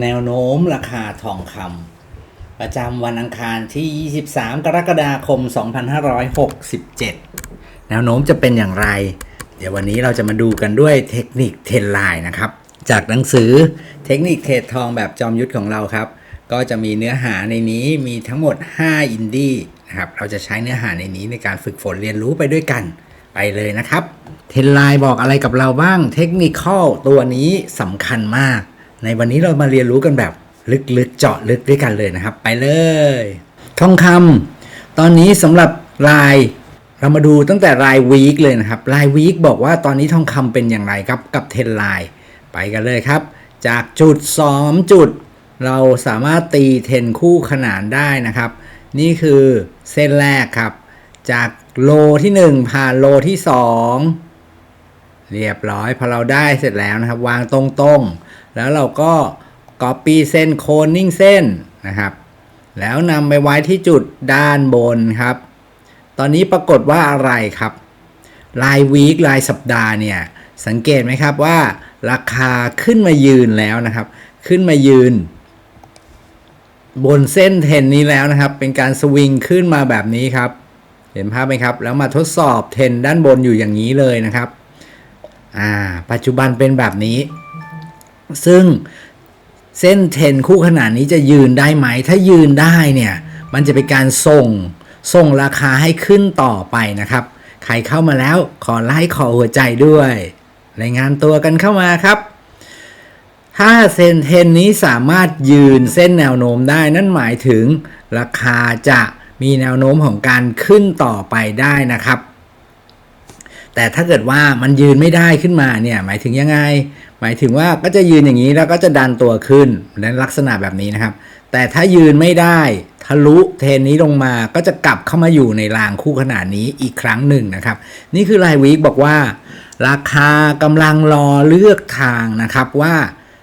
แนวโน้มราคาทองคำประจำวันอังคารที่ 23 กรกฎาคม 2567 แนวโน้มจะเป็นอย่างไร เดี๋ยววันนี้เราจะมาดูกันด้วยเทคนิคเทรนไลน์นะครับ จากหนังสือเทคนิคเทรดทองแบบจอมยุทธของเราครับ ก็จะมีเนื้อหาในนี้มีทั้งหมด 5 อินดี้นะครับ เราจะใช้เนื้อหาในนี้ในการฝึกฝนเรียนรู้ไปด้วยกันไปเลยนะครับ เทรนไลน์บอกอะไรกับเราบ้าง เทคนิคข้อตัวนี้สำคัญมาก ในวันนี้เรามาเรียนรู้กันแบบลึกๆเจาะลึกด้วยกันเลยนะครับ ไปเลย ทองคำตอนนี้สำหรับรายเรามาดูตั้งแต่รายวีคเลยนะครับ รายวีคบอกว่าตอนนี้ทองคำเป็นอย่างไรครับกับเทรนไลน์ไปกันเลยครับ จากจุด 2 จุด เราสามารถตีเทรนคู่ขนานได้นะครับ นี่คือเส้นแรกครับ จากโลที่ 1 ผ่านโลที่ 2 เรียบร้อยพอเราได้เสร็จแล้วนะครับ วางตรงๆ แล้วเราก็ Copy เส้นโคนนิ่งเส้นนะครับ แล้วนำไปไว้ที่จุดด้านบนครับ ตอนนี้ปรากฏว่าอะไรครับรายวีครายสัปดาห์เนี่ย สังเกตไหมครับว่า ราคาขึ้นมายืนแล้วนะครับ ขึ้นมายืน บนเส้นเทนนี้แล้วนะครับ เป็นการสวิงขึ้นมาแบบนี้ครับ เห็นภาพไหมครับ แล้วมาทดสอบเทนด้านบนอยู่อย่างนี้เลยนะครับ อ่า ปัจจุบันเป็นแบบนี้ ซึ่งเส้นเทรนคู่ขนาดนี้จะยืนได้ไหม ถ้ายืนได้เนี่ย มันจะเป็นการส่ง ส่งราคาให้ขึ้นต่อไปนะครับ ใครเข้ามาแล้วขอไลค์ขอหัวใจด้วย รายงานตัวกันเข้ามาครับ ถ้าเส้นเทรนนี้สามารถยืนเส้นแนวโน้มได้ นั่นหมายถึงราคาจะมีแนวโน้มของการขึ้นต่อไปได้นะครับ แต่ถ้าเกิดว่ามันยืนไม่ได้ขึ้นมาเนี่ยหมายถึงยังไง หมายถึงว่าก็จะยืนอย่างนี้แล้วก็จะดันตัวขึ้นในลักษณะแบบนี้นะครับ แต่ถ้ายืนไม่ได้ทะลุเทนนี้ลงมาก็จะกลับเข้ามาอยู่ในรางคู่ขนาดนี้อีกครั้งหนึ่งนะครับ นี่คือรายวีคบอกว่า ราคากำลังรอเลือกทางนะครับว่า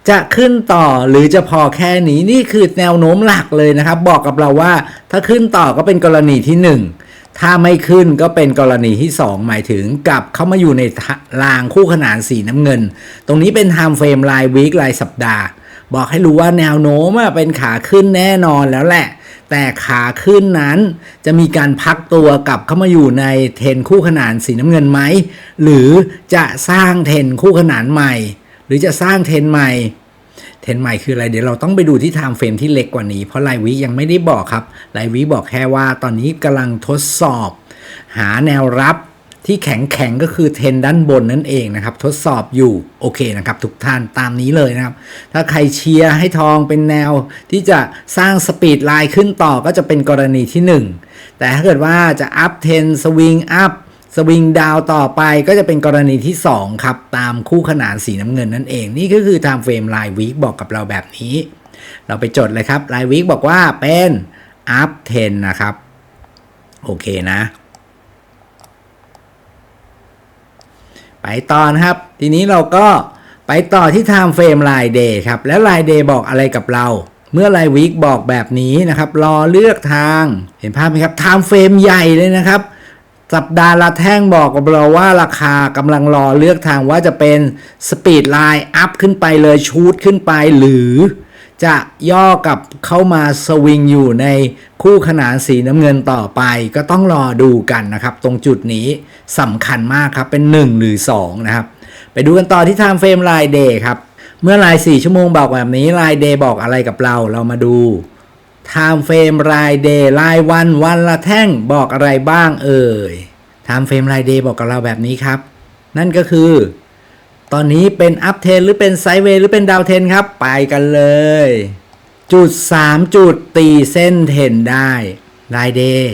จะขึ้นต่อหรือจะพอแค่นี้นี่คือแนวโน้มหลักเลยนะครับ บอกกับเราว่าถ้าขึ้นต่อก็เป็นกรณีที่ 1 ถ้าไม่ขึ้นก็เป็นกรณีที่ 2 หมายถึงกลับเข้ามาอยู่ในรางคู่ขนานสีน้ำเงิน ตรงนี้เป็นไทม์เฟรมรายวีครายสัปดาห์ บอกให้รู้ว่าแนวโน้มเป็นขาขึ้นแน่นอนแล้วแหละ แต่ขาขึ้นนั้นจะมีการพักตัวกลับเข้ามาอยู่ในเทนคู่ขนานสีน้ำเงินไหม หรือจะสร้างเทนคู่ขนานใหม่ หรือจะสร้างเทนใหม่ ทรนใหม่คืออะไร เดี๋ยวเราต้องไปดูที่ไทม์เฟรมที่เล็กกว่านี้ เพราะรายวิยังไม่ได้บอกครับรายวิบอกแค่ว่าตอนนี้กำลังทดสอบ หาแนวรับที่แข็งแข็งก็คือเทรนด้านบนนั่นเองนะครับ ทดสอบอยู่โอเคนะครับทุกท่านตามนี้เลยนะครับ ถ้าใครเชียร์ให้ทองเป็นแนวที่จะสร้างสปีดไลน์ขึ้นต่อก็จะเป็นกรณีที่ 1 แต่ถ้าเกิดว่าจะอัพเทนสวิงอัพ สวิงดาวต่อไปก็จะเป็นกรณีที่ 2 ครับ ตามคู่ขนานสีน้ำเงินนั่นเอง นี่ก็คือไทม์เฟรมรายวีคบอกกับเราแบบนี้ เราไปจดเลยครับรายวีคบอกว่าเป็นอัพเทนนะครับ โอเคนะ ไปต่อนะครับ ทีนี้เราก็ไปต่อที่ Time Frame ราย Day ครับ แล้วราย Day บอกอะไรกับเรา เมื่อรายวีคบอกแบบนี้นะครับ รอเลือกทาง เห็นภาพไหมครับ Time Frame ใหญ่เลยนะครับ สัปดาห์ละแท่งบอกกับเราว่าราคากำลังรอเลือกทางว่าจะเป็นสปีดไลน์อัพขึ้นไปเลยชูดขึ้นไปหรือจะย่อกับเข้ามาสวิงอยู่ในคู่ขนานสีน้ำเงินต่อไป ก็ต้องรอดูกันนะครับ ตรงจุดนี้สำคัญมากครับเป็น 1 หรือ 2 นะครับ ไปดูกันต่อที่ Time Frame ราย Day ครับ เมื่อราย 4 ชั่วโมงบอกแบบนี้ราย Day บอกอะไรกับเราเรามาดู Time Frame ราย Day รายวันวันละแท่งบอกอะไรบ้างเอ่ย Time Frame ราย Day บอกกับเราแบบนี้ครับ นั่นก็คือ ตอนนี้เป็นอัพเทนหรือเป็นไซด์เวย์หรือเป็นดาวเทนครับ ไปกันเลย จุด 3 จุดตีเส้นเทนได้รายเดย์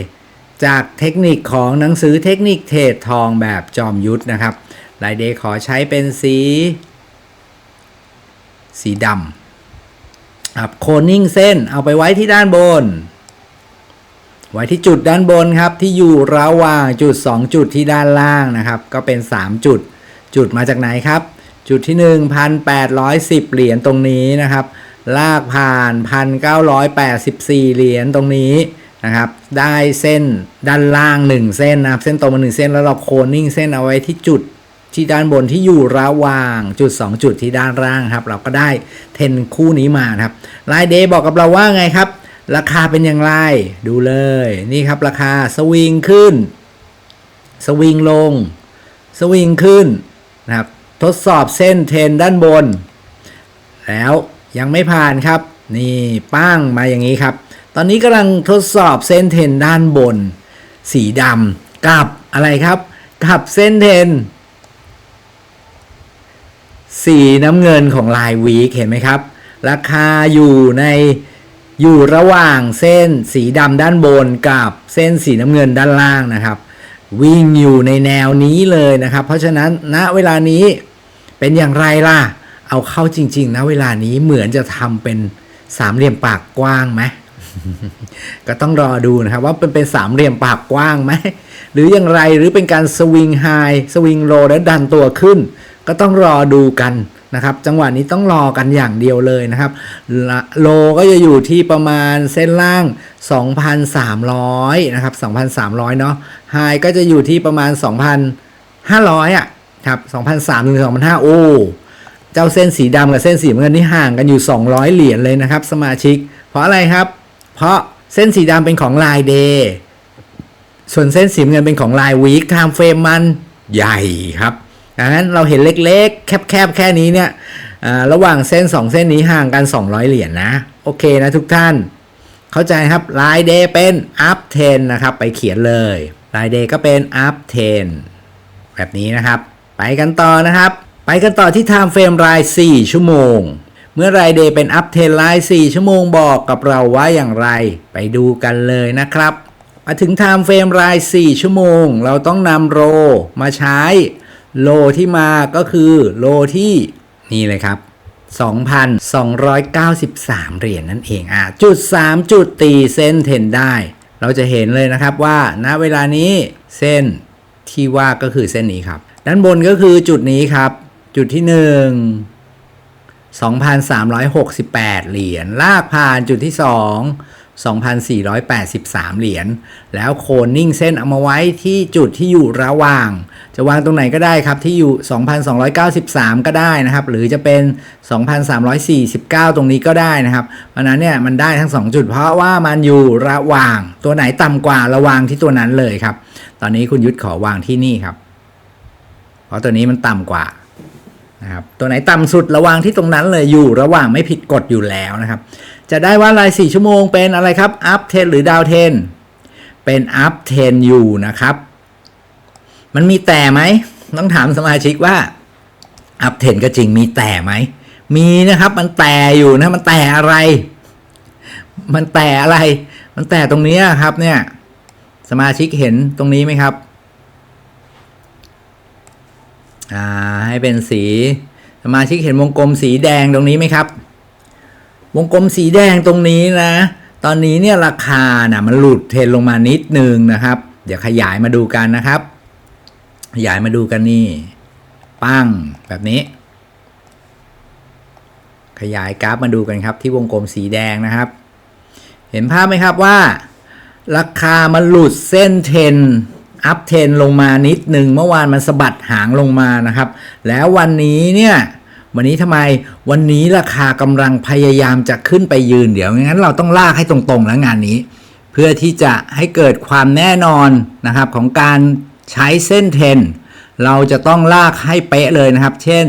จากเทคนิคของหนังสือเทคนิคเทรดทองแบบจอมยุทธนะครับรายเดย์ขอใช้เป็นสี สีดำ ครับโคนนิ่งเส้นเอาไปไว้ที่ด้านบน ไว้ที่จุดด้านบนครับที่อยู่ระหว่างจุด 2 จุดที่ด้านล่างนะครับ ก็เป็น 3 จุด จุดมาจากไหนครับ จุดที่ 1,810 เหรียญตรงนี้นะครับ ลากผ่าน 1,984 เหรียญตรงนี้นะครับ ได้เส้นด้านล่าง 1 เส้นนะครับ เส้นตรงมา1เส้นแล้วเราโคนนิ่งเส้นเอาไว้ที่จุด ที่ด้านบนที่อยู่ระหว่างจุด 2 จุดที่ด้านล่างครับ เราก็ได้เทนคู่นี้มาครับรายเดย์บอกกับเราว่าไงครับ ราคาเป็นอย่างไร ดูเลยนี่ครับราคาสวิงขึ้น สวิงลง สวิงขึ้นนะครับ ทดสอบเส้นเทนด้านบน แล้วยังไม่ผ่านครับ นี่ป้างมาอย่างนี้ครับ ตอนนี้กำลังทดสอบเส้นเทนด้านบน สีดำกับอะไรครับ กับเส้นเทน สีน้ำเงินของลายวีคเห็นไหมครับ ราคาอยู่ในอยู่ระหว่างเส้นสีดำด้านบนกับเส้นสีน้ำเงินด้านล่างนะครับ วิ่งอยู่ในแนวนี้เลยนะครับ เพราะฉะนั้นณเวลานี้เป็นอย่างไรล่ะ เอาเข้าจริงๆนะเวลานี้เหมือนจะทำเป็นสามเหลี่ยมปากกว้างไหมก็ต้องรอดูนะครับว่าเป็นเป็นสามเหลี่ยมปากกว้างไหมหรืออย่างไรหรือเป็นการสวิงไฮสวิงโลแล้วดันตัวขึ้น ก็ต้องรอดูกันนะครับจังหวะนี้ต้องรอกันอย่างเดียวเลยนะครับ โลก็จะอยู่ที่ประมาณเส้นล่าง 2,300 นะครับ 2,300 เนาะไฮก็จะอยู่ที่ประมาณ 2,500 อะครับ2,300ถึง2,500 โอ้ เจ้าเส้นสีดำกับเส้นสีเงินนี่ห่างกันอยู่ 200 เหรียญเลยนะครับ สมาชิก เพราะอะไรครับ เพราะเส้นสีดำเป็นของลายเดย์ส่วนเส้นสีเงินเป็นของลายวีคไทม์เฟรมมันใหญ่ครับ ดังนั้นเราเห็นเล็กๆ แคบๆ แค่นี้เนี่ยระหว่างเส้น 2 เส้นนี้ห่างกัน 200 เหรียญนะโอเคนะทุกท่าน เข้าใจครับลายเดย์เป็น up 10 นะครับ ไปเขียนเลยลายเดย์ก็เป็น up 10 แบบนี้นะครับ ไปกันต่อนะครับ ไปกันต่อที่ time frame ราย 4 ชั่วโมง เมื่อรายเดย์เป็น up 10ราย4ชั่วโมงบอกกับเราว่าอย่างไร ไปดูกันเลยนะครับ มาถึง time frame ราย 4 ชั่วโมง เราต้องนำโรมาใช้ โลที่มาก็คือโลที่นี่เลยครับ 2,293 เหรียญนั่นเองอะจุด 3 จุดตีเส้นเทนได้ เราจะเห็นเลยนะครับว่าณเวลานี้เส้นที่ว่าก็คือเส้นนี้ครับ ด้านบนก็คือจุดนี้ครับ จุดที่ 1 2,368 เหรียญ ลากผ่านจุดที่ 2 2,483 เหรียญ แล้วโคนนิ่งเส้นเอามาไว้ที่จุดที่อยู่ระหว่าง จะวางตรงไหนก็ได้ครับ ที่อยู่ 2,293 ก็ได้นะครับ หรือจะเป็น 2,349 ตรงนี้ก็ได้นะครับเพราะนั้นเนี่ยมันได้ทั้ง 2 จุด เพราะว่ามันอยู่ระหว่างตัวไหนต่ำกว่าระวางที่ตัวนั้นเลยครับ ตอนนี้คุณยุทธขอวางที่นี่ครับ เพราะตัวนี้มันต่ำกว่านะครับตัวไหนต่ำสุดระวางที่ตรงนั้นเลยอยู่ระหว่างไม่ผิดกฎอยู่แล้วนะครับ จะได้ว่าราย 4 ชั่วโมงเป็นอะไรครับ up 10 หรือ down 10 เป็น up 10 อยู่นะครับ มันมีแต่ไหมต้องถามสมาชิกว่า up 10ก็จริงมีแต่ไหม มีนะครับ มันแต่อยู่นะ มันแต่อะไร มันแต่อะไร มันแต่ตรงนี้ครับเนี่ย สมาชิกเห็นตรงนี้ไหมครับ อ่า ให้เป็นสี สมาชิกเห็นวงกลมสีแดงตรงนี้ไหมครับ วงกลมสีแดงตรงนี้นะ ตอนนี้เนี่ยราคานะมันหลุดเทรนลงมานิดนึงนะครับ เดี๋ยวขยายมาดูกันนะครับ ขยายมาดูกันนี่ปั้งแบบนี้ ขยายกราฟมาดูกันครับที่วงกลมสีแดงนะครับ เห็นภาพไหมครับว่า ราคามันหลุดเส้นเทนอัพเทนลงมานิดหนึ่งเมื่อวานมันสะบัดหางลงมานะครับ แล้ววันนี้เนี่ยวันนี้ทำไมวันนี้ราคากำลังพยายามจะขึ้นไปยืนเดี๋ยวงั้นเราต้องลากให้ตรงๆแล้วงานนี้ เพื่อที่จะให้เกิดความแน่นอนนะครับของการ ใช้เส้นเทนเราจะต้องลากให้เป๊ะเลยนะครับ เช่น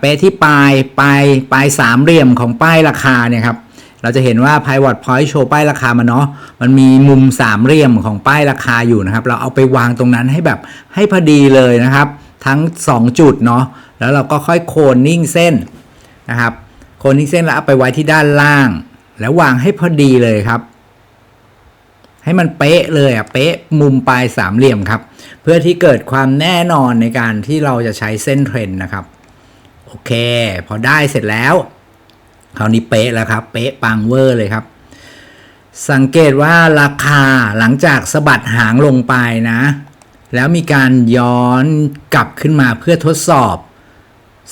เป๊ะที่ปลายปลายปลายสามเหลี่ยมของป้ายราคาเนี่ยครับ เราจะเห็นว่า Pivot Point โชว์ป้ายราคามาเนาะ มันมีมุมสามเหลี่ยมของป้ายราคาอยู่นะครับ เราเอาไปวางตรงนั้นให้แบบให้พอดีเลยนะครับ ทั้ง 2 จุดเนาะ แล้วเราก็ค่อยโคนนิ่งเส้นนะครับ โคนนิ่งเส้นแล้วเอาไปไว้ที่ด้านล่าง แล้ววางให้พอดีเลยครับ ให้มันเป๊ะเลยอะเป๊ะมุมปลายสามเหลี่ยมครับ เพื่อที่เกิดความแน่นอนในการที่เราจะใช้เส้นเทรนนะครับ โอเค พอได้เสร็จแล้วคราวนี้เป๊ะแล้วครับ เป๊ะปังเวอร์เลยครับ สังเกตว่าราคาหลังจากสะบัดหางลงไปนะ แล้วมีการย้อนกลับขึ้นมาเพื่อทดสอบ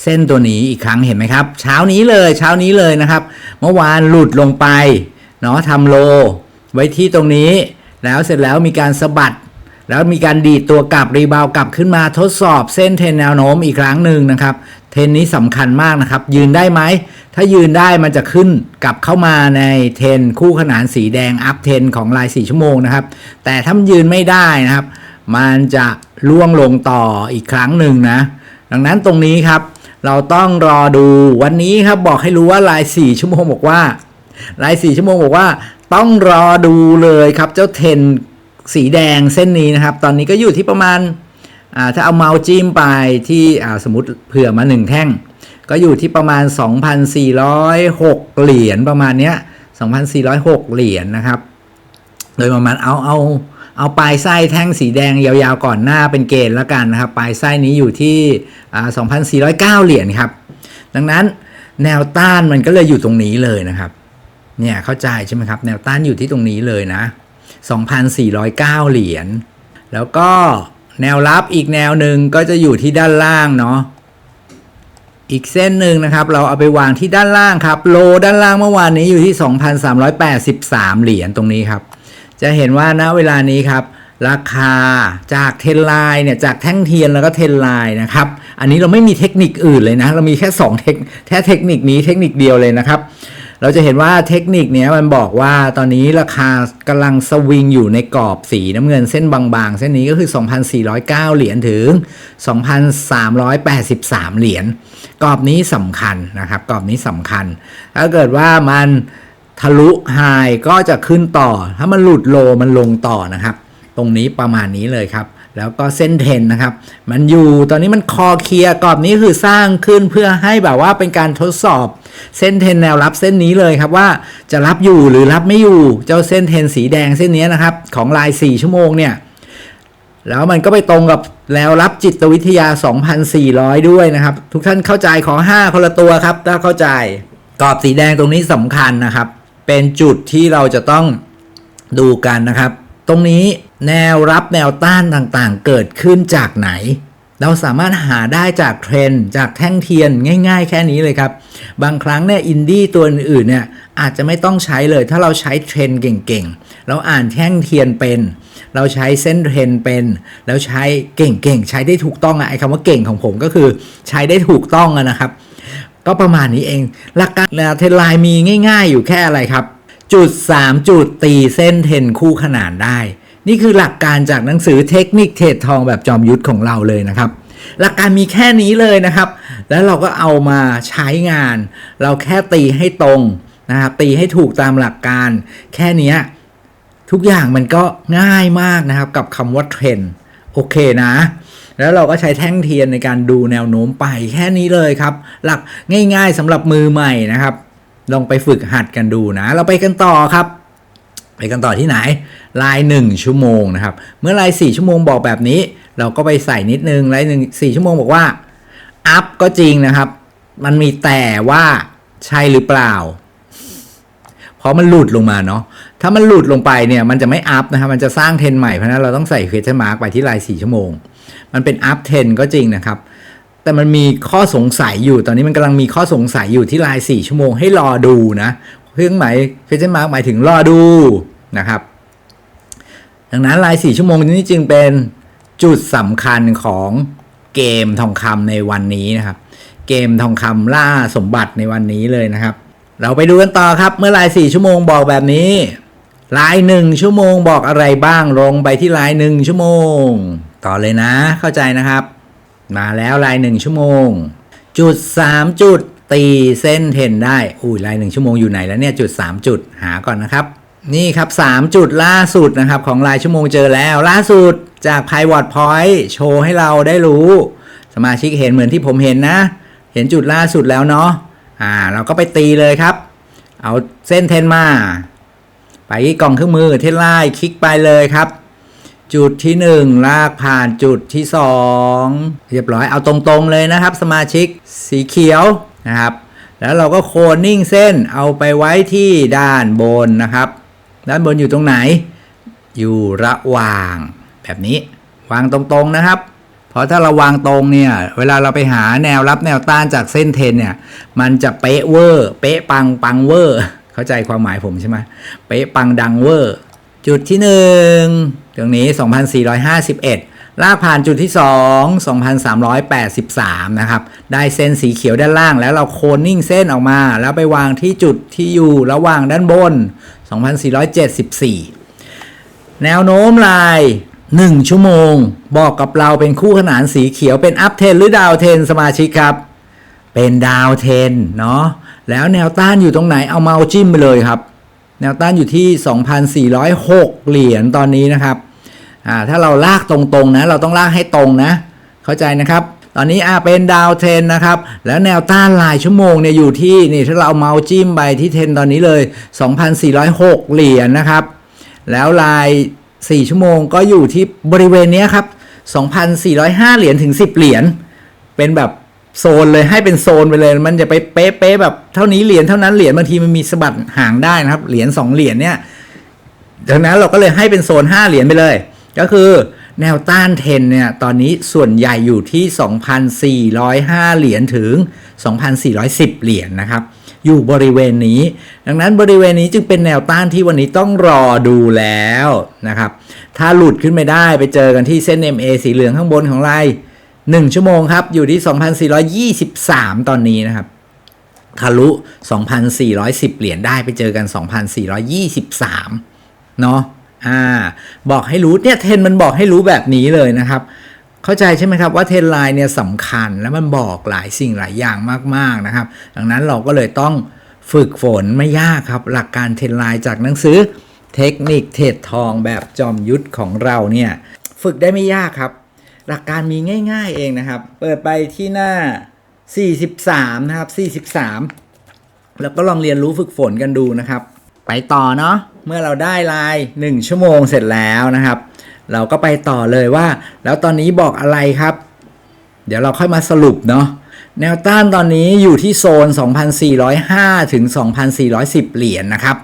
เส้นตัวนี้อีกครั้งเห็นไหมครับ เช้านี้เลยเช้านี้เลยนะครับ เมื่อวานหลุดลงไปเนาะทำโล ไว้ที่ตรงนี้ แล้วเสร็จแล้วมีการสะบัด แล้วมีการดีดตัวกลับรีบาวกลับขึ้นมาทดสอบเส้นเทรนแนวโน้มอีกครั้งหนึ่งนะครับ เทรนนี้สำคัญมากนะครับ ยืนได้ไหม ถ้ายืนได้มันจะขึ้นกลับเข้ามาในเทรนคู่ขนานสีแดงอัพเทรนของราย 4 ชั่วโมงนะครับ แต่ถ้ามันยืนไม่ได้นะครับ มันจะล่วงลงต่ออีกครั้งหนึ่งนะ ดังนั้นตรงนี้ครับเราต้องรอดูวันนี้ครับบอกให้รู้ว่าราย 4 ชั่วโมงบอกว่าราย 4 ชั่วโมงบอกว่า ต้องรอดูเลยครับเจ้าเทรนสีแดงเส้นนี้นะครับ ตอนนี้ก็อยู่ที่ประมาณาถ้าเอาเมาส์จิ้มไปที่สมมติเผื่อมาหนึ่งแท่ง ก็อยู่ที่ประมาณ 2,406 เหรียญประมาณเนี้ย2,406 เหรียญนะครับ โดยประมาณเอาเอาเอาปลายไส้แท่งสีแดงยาวๆก่อนหน้าเป็นเกณฑ์แล้วกันนะครับ ปลายไส้นี้อยู่ที่ 2,409 เหรียญครับ ดังนั้นแนวต้านมันก็เลยอยู่ตรงนี้เลยนะครับ เนี่ยเข้าใจใช่ไหมครับ แนวต้านอยู่ที่ตรงนี้เลยนะ 2,409 เหรียญ แล้วก็แนวรับอีกแนวหนึ่งก็จะอยู่ที่ด้านล่างเนาะอีกเส้นหนึ่งนะครับ เราเอาไปวางที่ด้านล่างครับ โลด้านล่างเมื่อวานนี้อยู่ที่ 2,383 เหรียญตรงนี้ครับ จะเห็นว่าณเวลานี้ครับ ราคาจากเทนไลน์เนี่ยจากแท่งเทียนแล้วก็เทนไลน์นะครับ อันนี้เราไม่มีเทคนิคอื่นเลยนะ เรามีแค่2เทคแค่เทคนิคนี้เทคนิคเดียวเลยนะครับ เราจะเห็นว่าเทคนิคเนี้ยมันบอกว่าตอนนี้ราคากำลังสวิงอยู่ในกรอบสีน้ำเงินเส้นบางๆ เส้นนี้ก็คือ 2,409 เหรียญถึง 2,383 เหรียญกรอบนี้สำคัญนะครับกรอบนี้สำคัญ ถ้าเกิดว่ามันทะลุไฮก็จะขึ้นต่อ ถ้ามันหลุดโลมันลงต่อนะครับ ตรงนี้ประมาณนี้เลยครับ แล้วก็เส้นเทนนะครับ มันอยู่ตอนนี้มันคอเคลียร์กรอบนี้คือสร้างขึ้นเพื่อให้แบบว่าเป็นการทดสอบ เส้นเทนแนวรับเส้นนี้เลยครับว่าจะรับอยู่หรือรับไม่อยู่เจ้าเส้นเทนสีแดงเส้นนี้นะครับ ของลาย 4 ชั่วโมงเนี่ยแล้วมันก็ไปตรงกับแล้วรับจิตวิทยา 2,400 ด้วยนะครับ ทุกท่านเข้าใจขอ 5 คนละตัวครับ ถ้าเข้าใจกรอบสีแดงตรงนี้สำคัญนะครับ เป็นจุดที่เราจะต้องดูกันนะครับ ตรงนี้ แนวรับแนวต้านต่างๆ เกิดขึ้นจากไหน เราสามารถหาได้จากเทรนจากแท่งเทียนง่ายๆ แค่นี้เลยครับ บางครั้งเนี่ยอินดี้ตัวอื่นๆเนี่ยอาจจะไม่ต้องใช้เลย ถ้าเราใช้เทรนเก่งๆ เราอ่านแท่งเทียนเป็น เราใช้เส้นเทรนเป็น แล้วใช้เก่งๆ ใช้ได้ถูกต้องอะไอ้คำว่าเก่งของผมก็คือใช้ได้ถูกต้องอะนะครับ ก็ประมาณนี้เองหลักการเทรนไลน์มีง่าย ๆ อยู่แค่อะไรครับ จุด 3 จุดตีเส้นเทรนคู่ขนานได้ นี่คือหลักการจากหนังสือเทคนิคเทรดทองแบบจอมยุทธของเราเลยนะครับ หลักการมีแค่นี้เลยนะครับ แล้วเราก็เอามาใช้งาน เราแค่ตีให้ตรงนะครับตีให้ถูกตามหลักการ แค่นี้ทุกอย่างมันก็ง่ายมากนะครับกับคำว่าเทรนด์โอเคนะ แล้วเราก็ใช้แท่งเทียนในการดูแนวโน้มไปแค่นี้เลยครับ หลักง่ายๆสำหรับมือใหม่นะครับ ลองไปฝึกหัดกันดูนะ เราไปกันต่อครับ ไปกันต่อที่ไหนลาย 1 ชั่วโมงนะครับ เมื่อลาย 4 ชั่วโมงบอกแบบนี้ เราก็ไปใส่นิดนึงลายหนึ่ง4ชั่วโมงบอกว่าอัพก็จริงนะครับ มันมีแต่ว่าใช่หรือเปล่า เพราะมันหลุดลงมาเนาะถ้ามันหลุดลงไปเนี่ยมันจะไม่อัพนะครับมันจะสร้างเทรนใหม่เพราะนั้นเราต้องใส่ question mark ไปที่ลาย 4 ชั่วโมง มันเป็นอัพเทรนก็จริงนะครับ แต่มันมีข้อสงสัยอยู่ตอนนี้มันกำลังมีข้อสงสัยอยู่ที่ลาย 4 ชั่วโมงให้รอดูนะเครื่องหมาย question mark หมายถึงรอดู นะครับ ดังนั้นลาย 4 ชั่วโมงนี้จึงเป็นจุดสำคัญของเกมทองคำในวันนี้นะครับ เกมทองคำล่าสมบัติในวันนี้เลยนะครับ เราไปดูกันต่อครับเมื่อลาย 4 ชั่วโมงบอกแบบนี้ลาย1ชั่วโมงบอกอะไรบ้างลงไปที่ลาย1ชั่วโมง ต่อเลยนะเข้าใจนะครับ มาแล้วลาย1ชั่วโมง จุด 3 จุดตีเส้นเทนได้อุ้ยลาย1ชั่วโมงอยู่ไหนแล้วเนี่ยจุด 3 จุดหาก่อนนะครับ นี่ครับ 3 จุดล่าสุดนะครับ ของลายชั่วโมงเจอแล้ว ล่าสุดจาก Pivot Point โชว์ให้เราได้รู้ สมาชิกเห็นเหมือนที่ผมเห็นนะ เห็นจุดล่าสุดแล้วเนาะอ่า เราก็ไปตีเลยครับ เอาเส้นเทนมา ไปที่กล่องเครื่องมือเทนไลน์คลิกไปเลยครับ จุดที่ 1 ลากผ่านจุดที่ 2 เรียบร้อยเอาตรงๆเลยนะครับ สมาชิกสีเขียวนะครับ แล้วเราก็โคนนิ่งเส้นเอาไปไว้ที่ด้านบนนะครับ ด้านบนอยู่ตรงไหน อยู่ระหว่าง แบบนี้ วางตรงๆนะครับ เพราะถ้าเราวางตรงเนี่ย เวลาเราไปหาแนวรับแนวต้านจากเส้นเทนเนี่ย มันจะเป๊ะเวอร์ เป๊ะปังปังเวอร์ เข้าใจความหมายผมใช่ไหมเป๊ะปังดังเวอร์ จุดที่หนึ่งตรงนี้ 2,451 ลากผ่านจุดที่ 2 2,383 นะครับ ได้เส้นสีเขียวด้านล่างแล้วเราโคนนิ่งเส้นออกมา แล้วไปวางที่จุดที่อยู่ระหว่างด้านบน 2,474 แนวโน้มลาย 1 ชั่วโมง บอกกับเราเป็นคู่ขนานสีเขียวเป็นอัพเทนหรือดาวเทนสมาชิกครับ เป็นดาวเทนเนาะแล้วแนวต้านอยู่ตรงไหนเอาเมาส์จิ้มไปเลยครับ แนวต้านอยู่ที่ 2,406 เหรียญตอนนี้นะครับอ่าถ้าเราลากตรงๆนะ เราต้องลากให้ตรงนะ เข้าใจนะครับ ตอนนี้อ่าเป็นดาวเทนนะครับ แล้วแนวต้านรายชั่วโมงเนี่ยอยู่ที่นี่ถ้าเราเอาเมาส์จิ้มไปที่เทนตอนนี้เลย 2,406 เหรียญนะครับ แล้วลาย 4 ชั่วโมงก็อยู่ที่บริเวณนี้ครับ 2,405 เหรียญถึง 10 เหรียญ เป็นแบบโซนเลยให้เป็นโซนไปเลย มันจะไปเป๊ะๆแบบเท่านี้เหรียญเท่านั้นเหรียญบางทีมันมีสะบัดห่างได้นะครับ เหรียญ2เหรียญเนี่ยดังนั้นเราก็เลยให้เป็นโซน 5 เหรียญไปเลย ก็คือ แนวต้านเทนเนี่ยตอนนี้ส่วนใหญ่อยู่ที่ 2,405 เหรียญถึง 2,410 เหรียญนะครับ อยู่บริเวณนี้ ดังนั้นบริเวณนี้จึงเป็นแนวต้านที่วันนี้ต้องรอดูแล้วนะครับ ถ้าหลุดขึ้นไม่ได้ไปเจอกันที่เส้น MA สีเหลืองข้างบนของไลาย1ชั่วโมงครับ อยู่ที่ 2,423 ตอนนี้นะครับทะลุ 2,410 เหรียญได้ไปเจอกัน 2,423 เนาะ อ่าบอกให้รู้เนี่ยเทนมันบอกให้รู้แบบนี้เลยนะครับ เข้าใจใช่ไหมครับว่าเทนไลน์เนี่ยสำคัญและมันบอกหลายสิ่งหลายอย่างมากๆนะครับ ดังนั้นเราก็เลยต้องฝึกฝนไม่ยากครับ หลักการเทนไลน์จากหนังสือเทคนิคเทรดทองแบบจอมยุทธของเราเนี่ยฝึกได้ไม่ยากครับ หลักการมีง่าย ๆเองนะครับ เปิดไปที่หน้า 43 นะครับ 43 แล้วก็ลองเรียนรู้ฝึกฝนกันดูนะครับ ไปต่อเนาะ เมื่อเราได้ลาย1ชั่วโมงเสร็จแล้วนะครับ เราก็ไปต่อเลยว่า แล้วตอนนี้บอกอะไรครับ เดี๋ยวเราค่อยมาสรุปเนาะแนวต้านตอนนี้อยู่ที่โซน 2,405 ถึง 2,410 เหรียญนะครับ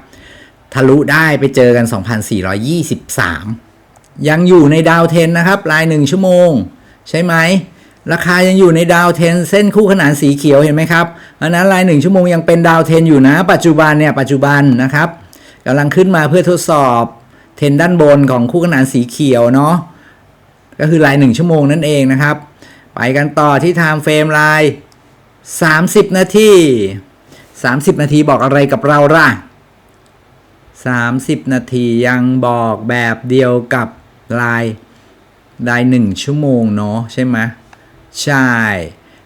ทะลุได้ไปเจอกัน 2,423 ยังอยู่ในดาวเทนนะครับราย1ชั่วโมง ใช่ไหม ราคายังอยู่ในดาวเทนเส้นคู่ขนานสีเขียวเห็นไหมครับอันนั้นราย1ชั่วโมงยังเป็นดาวเทนอยู่นะ ปัจจุบันเนี่ยปัจจุบันนะครับ กำลังขึ้นมาเพื่อทดสอบเทนด้านบนของคู่ขนานสีเขียวเนาะก็คือราย 1 ชั่วโมงนั่นเองนะครับ ไปกันต่อที่ time frame ราย 30 นาที 30 นาทีบอกอะไรกับเราล่ะ 30 นาทียังบอกแบบเดียวกับลายลาย 1 ชั่วโมงเนาะใช่ไหมใช่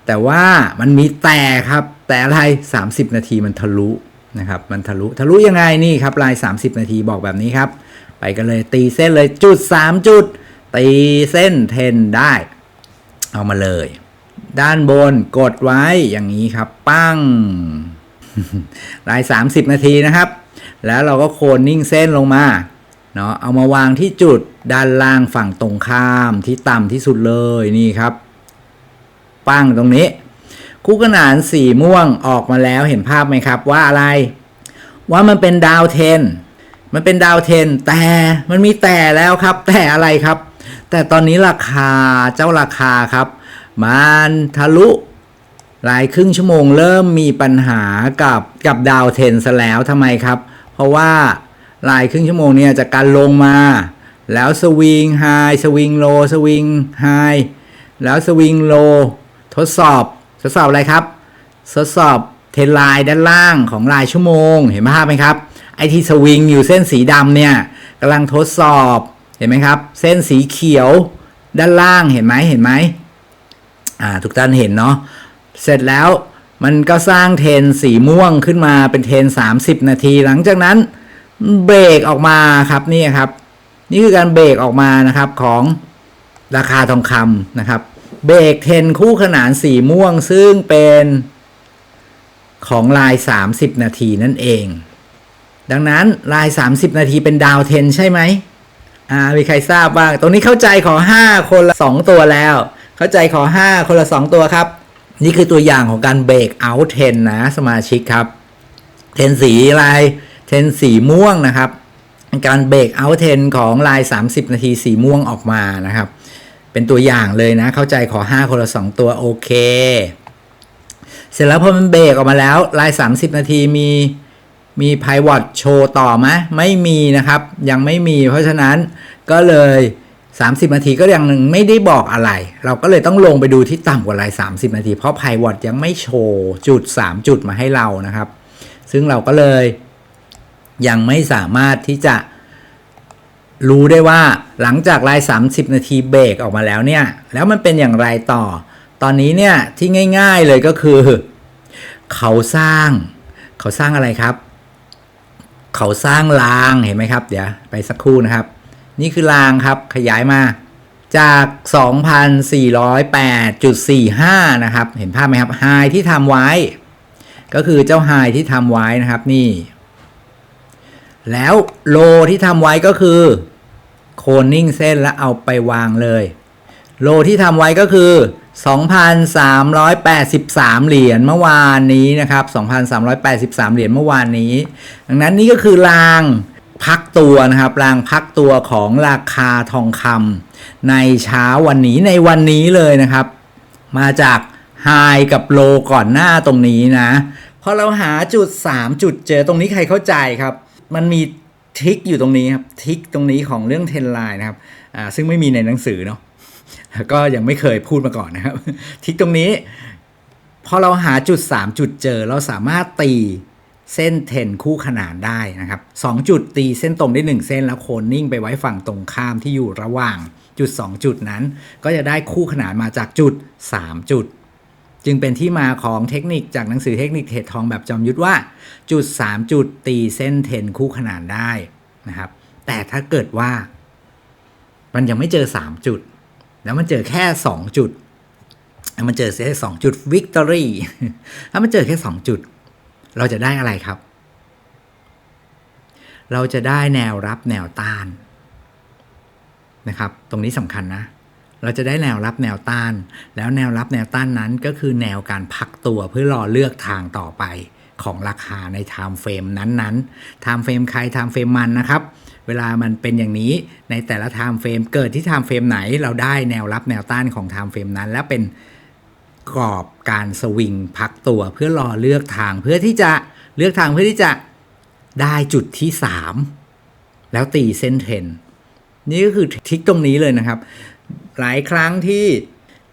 แต่ว่ามันมีแต่ครับ แต่อะไร 30 นาทีมันทะลุ นะครับมันทะลุทะลุยังไงนี่ครับลาย 30 นาทีบอกแบบนี้ครับ ไปกันเลยตีเส้นเลยจุด 3 จุด ตีเส้นเทนได้ เอามาเลย ด้านบนกดไว้อย่างนี้ครับ ปั้ง ลาย 30 นาทีนะครับ แล้วเราก็โคนนิ่งเส้นลงมาเนาะเอามาวางที่จุดด้านล่างฝั่งตรงข้ามที่ต่ำที่สุดเลยนี่ครับ ปั้งตรงนี้ คู่ขนานสีม่วงออกมาแล้วเห็นภาพไหมครับว่าอะไร ว่ามันเป็นดาวเทน มันเป็นดาวเทน แต่มันมีแต่แล้วครับ แต่อะไรครับ แต่ตอนนี้ราคาเจ้าราคาครับ มันทะลุหลายครึ่งชั่วโมงเริ่มมีปัญหากับกับดาวเทนซะแล้วทำไมครับ เพราะว่าหลายครึ่งชั่วโมงเนี่ยจากการลงมา แล้วสวิงไฮสวิงโลสวิงไฮแล้วสวิงโลทดสอบ ทดสอบอะไรครับ ทดสอบเทรนไลน์ด้านล่างของรายชั่วโมง เห็นภาพไหมครับ ไอที่สวิงอยู่เส้นสีดำเนี่ยกำลังทดสอบเห็นไหมครับ เส้นสีเขียวด้านล่างเห็นไหมเห็นไหมอ่าทุกท่านเห็นเนาะเสร็จแล้วมันก็สร้างเทรนสีม่วงขึ้นมาเป็นเทรน30 นาที หลังจากนั้นเบรกออกมาครับนี่ครับ นี่คือการเบรกออกมานะครับของราคาทองคำนะครับ เบรกเทนคู่ขนานสีม่วงซึ่งเป็นของลาย 30 นาทีนั่นเอง ดังนั้นลาย 30 นาทีเป็นดาวเทนใช่ไหมอ่ามีใครทราบบ้าง ตรงนี้เข้าใจขอ 5 คนละ 2 ตัวแล้ว เข้าใจขอ 5 คนละ 2 ตัวครับ นี่คือตัวอย่างของการเบรกเอาเทนนะ สมาชิกครับ เทนสีลายเทนสีม่วงนะครับ การเบรกเอาเทนของลาย 30 นาทีสีม่วงออกมานะครับ เป็นตัวอย่างเลยนะ เข้าใจขอ 5 คนละ 2 ตัวโอเค เสร็จแล้วพอมันเบรกออกมาแล้วลาย 30 นาทีมีมีไพวอตโชว์ต่อไหมไม่มีนะครับ ยังไม่มี เพราะฉะนั้นก็เลย 30 นาทีก็ยังไม่ได้บอกอะไร เราก็เลยต้องลงไปดูที่ต่ำกว่าไลน์30 นาที เพราะ p i v o t ยังไม่โชว์จุด 3 จุดมาให้เรานะครับ ซึ่งเราก็เลยยังไม่สามารถที่จะ รู้ได้ว่าหลังจากไลน์30 นาทีเบรกออกมาแล้วเนี่ย แล้วมันเป็นอย่างไรต่อ ตอนนี้เนี่ยที่ง่าย ๆเลยก็คือ เขาสร้าง เขาสร้างอะไรครับ เขาสร้างรางเห็นไหมครับ เดี๋ยวไปสักครู่นะครับ นี่คือรางครับขยายมาจาก 2,408.45 นะครับ เห็นภาพไหมครับไฮที่ทำไว้ ก็คือเจ้าไฮที่ทำไว้นะครับนี่ แล้วโลที่ทำไว้ก็คือโคนนิ่งเส้นแล้วเอาไปวางเลย โลที่ทำไว้ก็คือ 2,383 เหรียญเมื่อวานนี้นะครับ 2,383 เหรียญเมื่อวานนี้ ดังนั้นนี่ก็คือรางพักตัวนะครับรางพักตัวของราคาทองคำในเช้าวันนี้ในวันนี้เลยนะครับ มาจากไฮกับโลก่อนหน้าตรงนี้นะพอเราหาจุด 3 จุดเจอตรงนี้ใครเข้าใจครับ มันมีทริกอยู่ตรงนี้ครับทริกตรงนี้ของเรื่องเทนไลน์นะครับอ่าซึ่งไม่มีในหนังสือเนาะก็ยังไม่เคยพูดมาก่อนนะครับทริกตรงนี้พอเราหาจุด 3 จุดเจอเราสามารถตีเส้นเทนคู่ขนานได้นะครับ2จุดตีเส้นตรงได้ 1 เส้นแล้วโคนนิ่งไปไว้ฝั่งตรงข้ามที่อยู่ระหว่างจุด 2 จุดนั้น ก็จะได้คู่ขนานมาจากจุด 3 จุด จึงเป็นที่มาของเทคนิคจากหนังสือเทคนิคเทรดทองแบบจอมยุทธว่า จุด 3 จุดตีเส้นเทนคู่ขนานได้นะครับ แต่ถ้าเกิดว่า มันยังไม่เจอ 3 จุด แล้วมันเจอแค่ 2 จุดแล้วมันเจอแค่สองจุดวิกตอรี่ถ้ามันเจอแค่ 2 จุด เราจะได้อะไรครับ เราจะได้แนวรับแนวต้านนะครับ ตรงนี้สำคัญนะ เราจะได้แนวรับแนวต้าน แล้วแนวรับแนวต้านนั้นก็คือแนวการพักตัวเพื่อรอเลือกทางต่อไปของราคาในไทม์เฟรมนั้นๆไทม์เฟรมใครไทม์เฟรมมันนะครับ เวลามันเป็นอย่างนี้ในแต่ละไทม์เฟรมเกิดที่ไทม์เฟรมไหน เราได้แนวรับแนวต้านของไทม์เฟรมนั้น แล้วเป็นกรอบการสวิงพักตัวเพื่อรอเลือกทางเพื่อที่จะเลือกทางเพื่อที่จะได้จุดที่ 3 แล้วตีเส้นเทรนนี่ก็คือทิกตรงนี้เลยนะครับ หลายครั้งที่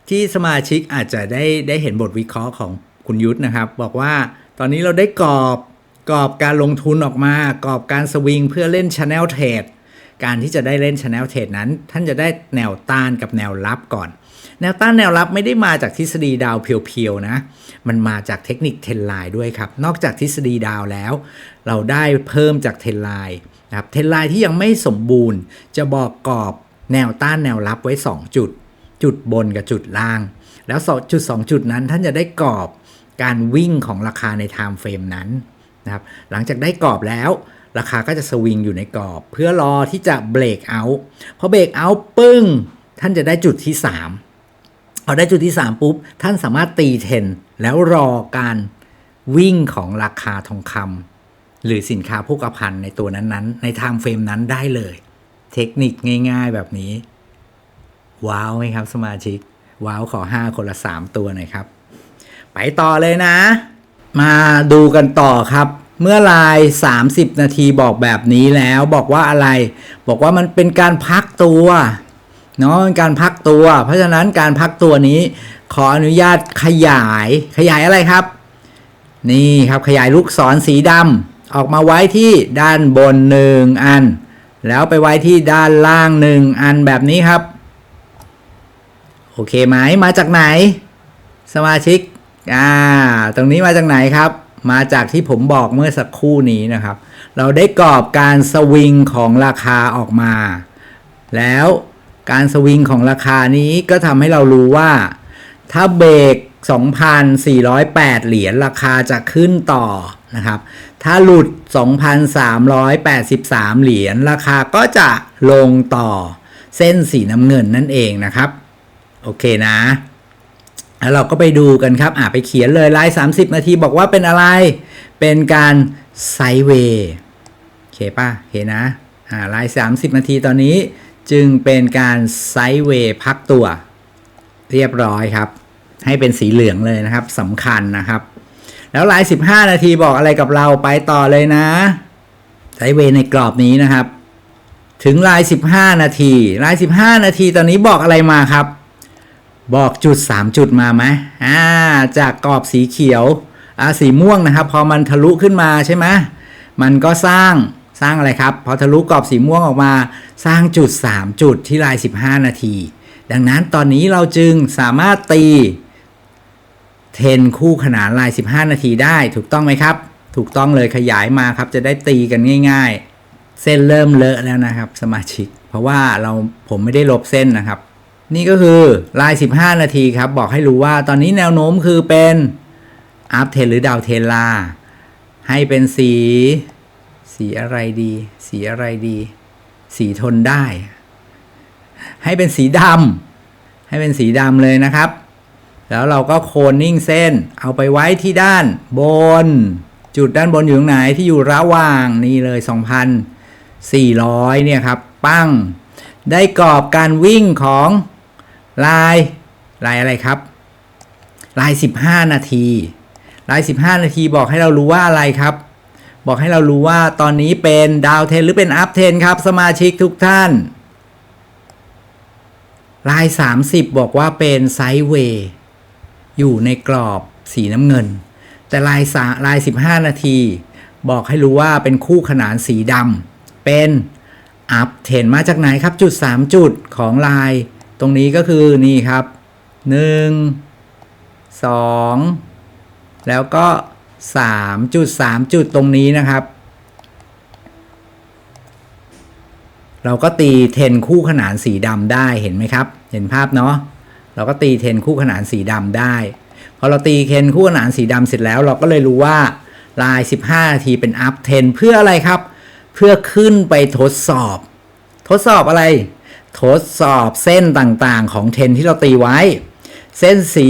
ที่สมาชิกอาจจะได้ได้เห็นบทวิเคราะห์ของคุณยุทธนะครับ บอกว่าตอนนี้เราได้กรอบกรอบการลงทุนออกมากรอบการสวิงเพื่อเล่นช n แนลเทรดการที่จะได้เล่นช n แนลเทรดนั้น ท่านจะได้แนวต้านกับแนวรับก่อน แนวต้านแนวรับไม่ได้มาจากทฤษฎีดาวเพียวๆนะ มันมาจากเทคนิคเทนไลน์ด้วยครับ นอกจากทฤษฎีดาวแล้ว เราได้เพิ่มจากเทนไลน์นะครับเทนไลน์ที่ยังไม่สมบูรณ์จะบอกกรอบ แนวต้านแนวรับไว้ 2 จุด จุดบนกับจุดล่าง แล้วจุด 2 จุดนั้นท่านจะได้กรอบการวิ่งของราคาในไทม์เฟรมนั้นนะครับหลังจากได้กรอบแล้ว ราคาก็จะสวิงอยู่ในกรอบ เพื่อรอที่จะเบรกเอาท์พอเบรกเอาท์ปึ้ง ท่านจะได้จุดที่ 3 พอได้จุดที่ 3 ปุ๊บ ท่านสามารถตีเทนแล้วรอการวิ่งของราคาทองคำหรือสินค้าโภคภัณฑ์ในตัวนั้นๆ ในไทม์เฟรมนั้นได้เลย เทคนิคง่าย ๆ แบบนี้ ว้าวไหมครับ สมาชิก ว้าวขอ 5 คนละ 3 ตัวหน่อยครับ ไปต่อเลยนะ มาดูกันต่อครับ เมื่อไลาย 30 นาทีบอกแบบนี้แล้วบอกว่าอะไร บอกว่ามันเป็นการพักตัวเนาะเป็นการพักตัว เพราะฉะนั้นการพักตัวนี้ ขออนุญาตขยาย ขยายอะไรครับ นี่ครับขยายลูกศรสีดำออกมาไว้ที่ด้านบนหนึ่งอัน แล้วไปไว้ที่ด้านล่างหนึ่งอันแบบนี้ครับ โอเคไหมมาจากไหน สมาชิกอ่าตรงนี้มาจากไหนครับ มาจากที่ผมบอกเมื่อสักครู่นี้นะครับ เราได้กรอบการสวิงของราคาออกมา แล้วการสวิงของราคานี้ก็ทำให้เรารู้ว่า ถ้าเบรก2,408 เหรียญราคาจะขึ้นต่อนะครับ ถ้าหลุด 2,383 เหรียญราคาก็จะลงต่อเส้นสีน้ำเงินนั่นเองนะครับ โอเคนะ แล้วเราก็ไปดูกันครับ อ่าไปเขียนเลยลาย30 นาทีบอกว่าเป็นอะไร เป็นการไซเวย์โอเคป่ะโอเคนะ อ่าลาย30 นาทีตอนนี้จึงเป็นการไซเวย์พักตัว เรียบร้อยครับ ให้เป็นสีเหลืองเลยนะครับสำคัญนะครับ แล้วลาย15นาทีบอกอะไรกับเราไปต่อเลยนะไซเวในกรอบนี้นะครับ ถึงลาย15นาทีลาย15นาทีตอนนี้บอกอะไรมาครับ บอกจุด3จุดมาไหมอ่าจากกรอบสีเขียวอ่าสีม่วงนะครับ พอมันทะลุขึ้นมาใช่ไหมมันก็สร้างสร้างอะไรครับ พอทะลุกรอบสีม่วงออกมาสร้างจุด 3 จุดที่ลาย 15 นาที ดังนั้นตอนนี้เราจึงสามารถตี เทนคู่ขนานลาย 15 นาทีได้ ถูกต้องไหมครับ ถูกต้องเลยขยายมาครับ จะได้ตีกันง่าย ๆ เส้นเริ่มเลอะแล้วนะครับ สมาชิก เพราะว่าเราผมไม่ได้ลบเส้นนะครับ นี่ก็คือลาย 15 นาทีครับ บอกให้รู้ว่าตอนนี้แนวโน้มคือเป็นอัพเทนหรือดาวเทนลาให้เป็นสี สีอะไรดี สีอะไรดี สีทนได้ ให้เป็นสีดำให้เป็นสีดำเลยนะครับ แล้วเราก็โคนนิ่งเส้น เอาไปไว้ที่ด้านบน จุดด้านบนอยู่ตรงไหนที่อยู่ระหว่างนี่เลย 2,400 เนี่ยครับ ปั้ง ได้กรอบการวิ่งของลายลายอะไรครับ ลาย 15 นาที ลาย 15 นาทีบอกให้เรารู้ว่าอะไรครับ บอกให้เรารู้ว่าตอนนี้เป็นดาวเทนหรือเป็นอัพเทนครับ สมาชิกทุกท่าน ลาย 30 บอกว่าเป็นไซด์เวย์ อยู่ในกรอบสีน้ำเงิน แต่ลายสาลาย 15 นาที บอกให้รู้ว่าเป็นคู่ขนานสีดำเป็นอัพเทนมาจากไหนครับจุด 3 จุดของลาย ตรงนี้ก็คือนี่ครับ 1 2 แล้วก็ 3 จุด 3 จุดตรงนี้นะครับ เราก็ตีเทนคู่ขนานสีดำได้เห็นไหมครับ เห็นภาพเนาะ เราก็ตีเทนคู่ขนานสีดำได้พอเราตีเทนคู่ขนานสีดำเสร็จแล้ว เราก็เลยรู้ว่าลาย 15 นาทีเป็นอัพเทนเพื่ออะไรครับ เพื่อขึ้นไปทดสอบ ทดสอบอะไร ทดสอบเส้นต่างๆของเทนที่เราตีไว้ เส้นสี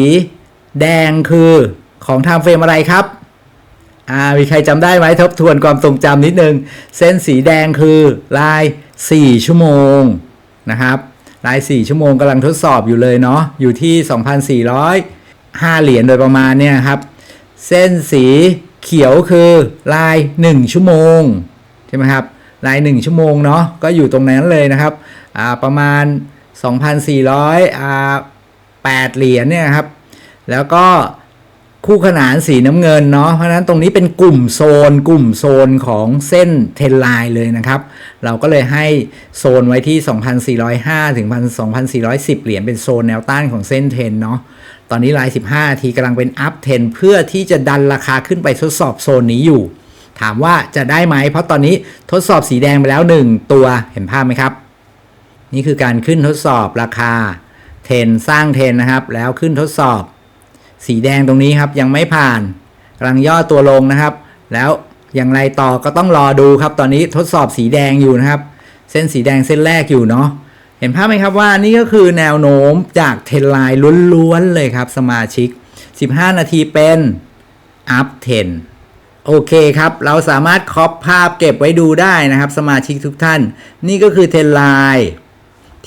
แดงคือของไทม์เฟรมอะไรครับอ่ามีใครจำได้ไหมทบทวนความทรงจำนิดนึง เส้นสีแดงคือลาย 4 ชั่วโมงนะครับ ลาย 4 ชั่วโมงกำลังทดสอบอยู่เลยเนาะอยู่ที่ 2,405 เหรียญโดยประมาณเนี่ยครับ เส้นสีเขียวคือลาย 1 ชั่วโมงใช่ไหมครับลาย 1 ชั่วโมงเนาะก็อยู่ตรงนั้นเลยนะครับประมาณ 2,400อ่า8เหรียญเนี่ยครับแล้วก็ คู่ขนานสีน้ำเงินเนาะเพราะฉะนั้นตรงนี้เป็นกลุ่มโซน กลุ่มโซนของเส้นเทนไลน์เลยนะครับ เราก็เลยให้โซนไว้ที่ 2,405 ถึง 2,410 เหรียญเป็นโซนแนวต้านของเส้นเทนเนาะตอนนี้ลาย 15 ทีกำลังเป็นอัพเทนเพื่อที่จะดันราคาขึ้นไปทดสอบโซนนี้อยู่ ถามว่าจะได้ไหม เพราะตอนนี้ทดสอบสีแดงไปแล้ว 1 ตัวเห็นภาพไหมครับ นี่คือการขึ้นทดสอบราคาเทนสร้างเทนนะครับ แล้วขึ้นทดสอบ สีแดงตรงนี้ครับยังไม่ผ่านกำลังย่อตัวลงนะครับ แล้วอย่างไรต่อก็ต้องรอดูครับ ตอนนี้ทดสอบสีแดงอยู่นะครับ เส้นสีแดงเส้นแรกอยู่เนาะเห็นภาพไหมครับว่านี่ก็คือแนวโน้มจากเทนไลน์ล้วนๆเลยครับ สมาชิก 15 นาทีเป็นอัพเทนโอเคครับ เราสามารถคอปภาพเก็บไว้ดูได้นะครับ สมาชิกทุกท่าน นี่ก็คือเทนไลน์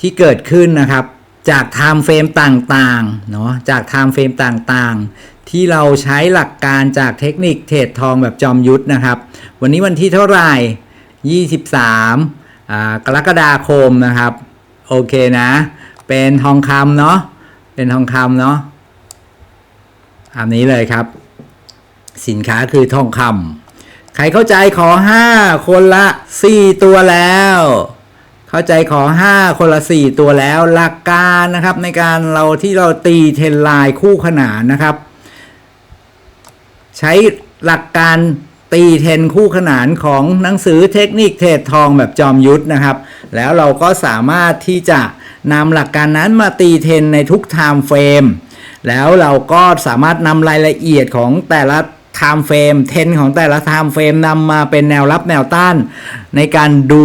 ที่เกิดขึ้นนะครับ จากไทม์เฟรมต่างๆเนาะจากไทม์เฟรมต่างๆ ที่เราใช้หลักการจากเทคนิคเทรดทองแบบจอมยุทธนะครับ วันนี้วันที่เท่าไหร่ 23อ่ากรกฎาคมนะครับ โอเคนะ เป็นทองคำเนาะเป็นทองคำเนาะอันนี้เลยครับ สินค้าคือทองคำใครเข้าใจขอ 5 คนละ 4 ตัวแล้ว เข้าใจขอ 5 คนละ 4 ตัวแล้วหลักการนะครับในการเราที่เราตีเทนไลน์คู่ขนานนะครับ ใช้หลักการตีเทนคู่ขนานของหนังสือเทคนิคเทรดทองแบบจอมยุทธนะครับ แล้วเราก็สามารถที่จะนำหลักการนั้นมาตีเทนในทุกไทม์เฟรมแล้วเราก็สามารถนำรายละเอียดของแต่ละ ทม์เฟรมเทนของแต่ละไทม์เฟรมนำมาเป็นแนวรับแนวต้าน ในการดู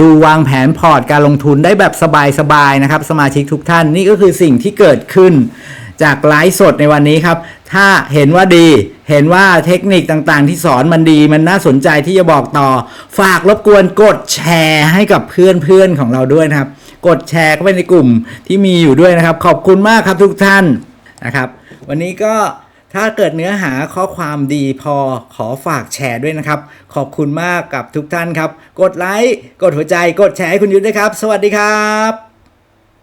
ดูวางแผนพอร์ตการลงทุนได้แบบสบายๆนะครับ สมาชิกทุกท่านนี่ก็คือสิ่งที่เกิดขึ้นจากไลฟ์สดในวันนี้ครับ ถ้าเห็นว่าดี เห็นว่าเทคนิคต่างๆ ที่สอนมันดี มันน่าสนใจที่จะบอกต่อ ฝากรบกวนกดแชร์ให้กับเพื่อนๆของเราด้วยนะครับ กดแชร์เข้าไปในกลุ่มที่มีอยู่ด้วยนะครับ ขอบคุณมากครับทุกท่านนะครับ วันนี้ก็ ถ้าเกิดเนื้อหาข้อความดีพอขอฝากแชร์ด้วยนะครับ ขอบคุณมากกับทุกท่านครับ กดไลค์ กดหัวใจ กดแชร์ให้คุณยุทธด้วยครับ สวัสดีครับ